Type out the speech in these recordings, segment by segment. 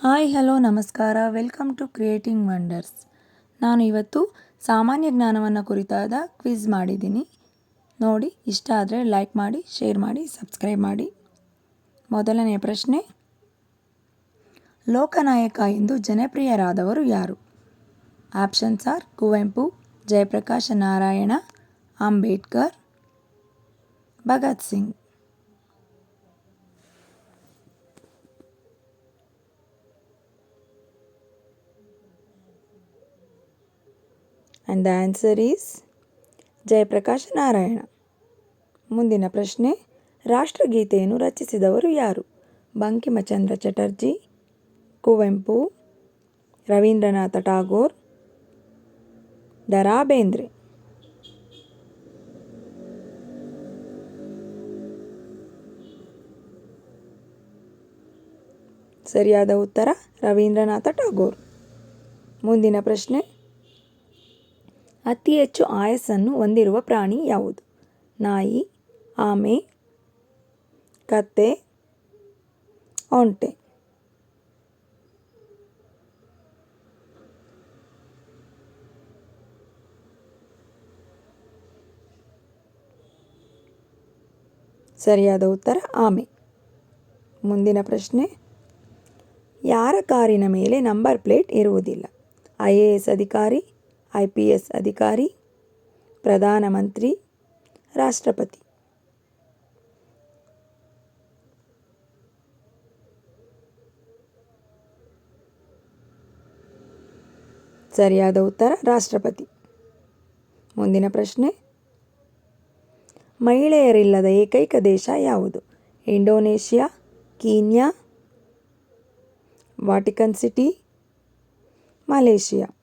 Hi, hello, ನಮಸ್ಕಾರ. Welcome to creating wonders. ನಾನು ಇವತ್ತು ಸಾಮಾನ್ಯ ಜ್ಞಾನವನ್ನು ಕುರಿತಾದ ಕ್ವಿಝ್ ಮಾಡಿದ್ದೀನಿ. ನೋಡಿ, ಇಷ್ಟ ಆದರೆ ಲೈಕ್ ಮಾಡಿ, ಶೇರ್ ಮಾಡಿ, ಸಬ್ಸ್ಕ್ರೈಬ್ ಮಾಡಿ. ಮೊದಲನೆಯ ಪ್ರಶ್ನೆ. ಲೋಕನಾಯಕ ಎಂದು ಜನಪ್ರಿಯರಾದವರು ಯಾರು? Options are Kuvempu, Jayaprakash Narayan, Ambedkar, Bhagat Singh. And the answer is Jayaprakash Narayan ಮುಂದಿನ ಪ್ರಶ್ನೆ, ರಾಷ್ಟ್ರಗೀತೆಯನ್ನು ರಚಿಸಿದವರು ಯಾರು? ಬಂಕಿಮಚಂದ್ರ ಚಟರ್ಜಿ, ಕುವೆಂಪು, ರವೀಂದ್ರನಾಥ ಟಾಗೋರ್ ದ ಬೇಂದ್ರೆ ಸರಿಯಾದ ಉತ್ತರ ರವೀಂದ್ರನಾಥ ಟಾಗೋರ್ ಮುಂದಿನ ಪ್ರಶ್ನೆ ಅತಿ ಹೆಚ್ಚು ಆಯಸ್ಸನ್ನು ಹೊಂದಿರುವ ಪ್ರಾಣಿ ಯಾವುದು? ನಾಯಿ, ಆಮೆ, ಕತ್ತೆ, ಒಂಟೆ. ಸರಿಯಾದ ಉತ್ತರ, ಆಮೆ. ಮುಂದಿನ ಪ್ರಶ್ನೆ. ಯಾರ ಕಾರಿನ ಮೇಲೆ ನಂಬರ್ ಪ್ಲೇಟ್ ಇರುವುದಿಲ್ಲ? ಐ ಎ ಎಸ್ ಅಧಿಕಾರಿ ಐ ಪಿ ಎಸ್ ಅಧಿಕಾರಿ ಪ್ರಧಾನಮಂತ್ರಿ ರಾಷ್ಟ್ರಪತಿ. ಸರಿಯಾದ ಉತ್ತರ, ರಾಷ್ಟ್ರಪತಿ. ಮುಂದಿನ ಪ್ರಶ್ನೆ. ಮಹಿಳೆಯರಿಲ್ಲದ ಏಕೈಕ ದೇಶ ಯಾವುದು? Indonesia, Kenya, Vatican City, Malaysia.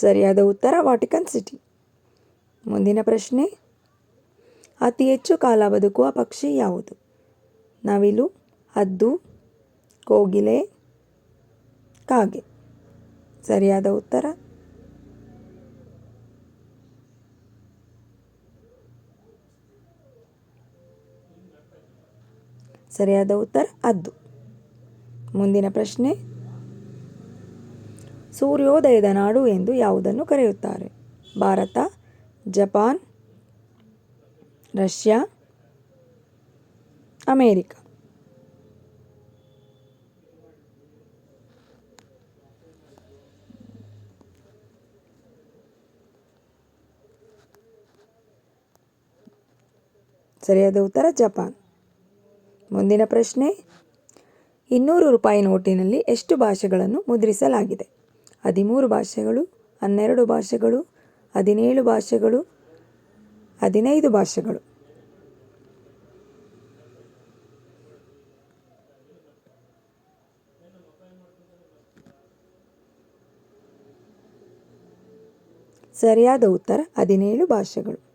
ಸರಿಯಾದ ಉತ್ತರ, ವಾಟಿಕನ್ ಸಿಟಿ. ಮುಂದಿನ ಪ್ರಶ್ನೆ, ಅತಿ ಹೆಚ್ಚು ಕಾಲ ಬದುಕುವ ಪಕ್ಷಿ ಯಾವುದು? ನವಿಲು, ಹದ್ದು, ಕೋಗಿಲೆ, ಕಾಗೆ. ಸರಿಯಾದ ಉತ್ತರ? ಸರಿಯಾದ ಉತ್ತರ ಅದ್ದು ಮುಂದಿನ ಪ್ರಶ್ನೆ ಸೂರ್ಯೋದಯದ ನಾಡು ಎಂದು ಯಾವುದನ್ನು ಕರೆಯುತ್ತಾರೆ? Bharat, Japan, Russia, America. ಸರಿಯಾದ ಉತ್ತರ, ಜಪಾನ್. ಮುಂದಿನ ಪ್ರಶ್ನೆ. ಇನ್ನೂರು ರೂಪಾಯಿ ನೋಟಿನಲ್ಲಿ ಎಷ್ಟು ಭಾಷೆಗಳನ್ನು ಮುದ್ರಿಸಲಾಗಿದೆ? ಹದಿಮೂರು ಭಾಷೆಗಳು ಹನ್ನೆರಡು ಭಾಷೆಗಳು ಹದಿನೇಳು ಭಾಷೆಗಳು ಹದಿನೈದು ಭಾಷೆಗಳು. ಸರಿಯಾದ ಉತ್ತರ ಹದಿನೇಳು ಭಾಷೆಗಳು.